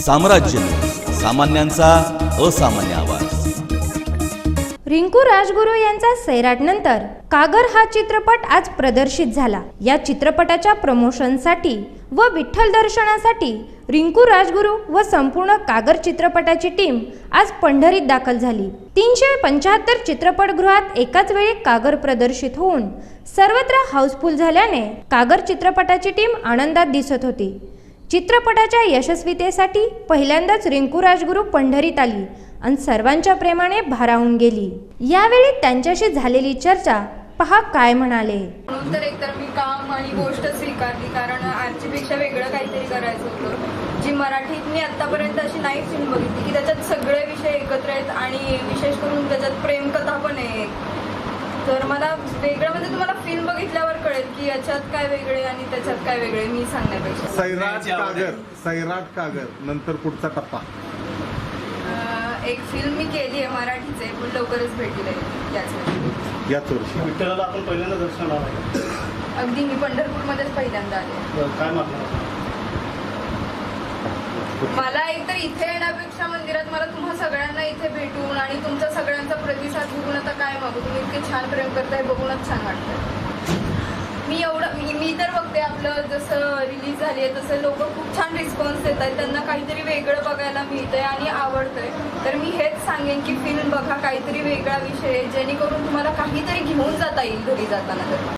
साम्राज्य. सामान्यांचा असामान्य आवाज. रिंकू राजगुरू यांचा सैराटनंतर कागर हा चित्रपट आज प्रदर्शित झाला. या चित्रपटाच्या प्रमोशनसाठी व विठ्ठल दर्शनासाठी रिंकू राजगुरू व संपूर्ण कागर चित्रपटाची टीम आज पंढरीत दाखल झाली. तीनशे पंच्याहत्तर चित्रपटगृहात एकाच वेळी कागर प्रदर्शित होऊन सर्वत्र हाऊसफुल झाल्याने कागर चित्रपटाची टीम आनंदात दिसत होती. चित्रपटाच्या यशस्वीतेसाठी पहिल्यांदाच रिंकू राजगुरू पंढरीत आली आणि सर्वांच्या प्रेमाने भारावून गेली. यावेळी त्यांच्याशी झालेली चर्चा पहा काय म्हणाले. म्हणून तर एकतर मी काम आणि गोष्ट स्वीकारली कारण आजच्यापेक्षा वेगळं काहीतरी करायचं होतं. जी मराठीत मी आतापर्यंत अशी नाही फिल्म बघितली की त्याच्यात सगळे विषय एकत्र आहेत आणि विशेष करून त्याच्यात प्रेमकथा पण तर मला वेगळं म्हणजे तुम्हाला फिल्म बघितल्यावर कळेल की याच्यात काय वेगळे आणि त्याच्यात काय वेगळे मी सांगण्यापेक्षा. सैराट कागर सैराट कागर नंतर पुढचा टप्पा. अं, एक फिल्म मी केली आहे मराठीच आहे पण लवकरच भेटेल आहे. याच वेळी. याच वर्षी. विठ्ठलाला आपण पहिल्यांदा दर्शनाला आलो अगदी मी पंढरपूरमध्येच पहिल्यांदा आले. काय मागणार मला एकतर इथे येण्यापेक्षा मंदिरात मला तुम्हा सगळ्यांना इथे भेटून आणि तुमचा सगळ्यांचा प्रतिसाद बघून तुम्ही इतके छान प्रेम करताय बघूनच छान वाटतंय. मी एवढं मी मी तर बघते आपलं जसं रिलीज झाली आहे तसं लोक खूप छान रिस्पॉन्स देत आहेत. त्यांना काहीतरी वेगळं बघायला मिळतंय आणि आवडतंय. तर मी हेच सांगेन की फिल्म बघा काहीतरी वेगळा विषय आहे, जेणेकरून तुम्हाला काहीतरी घेऊन जाता येईल घरी जाताना. तर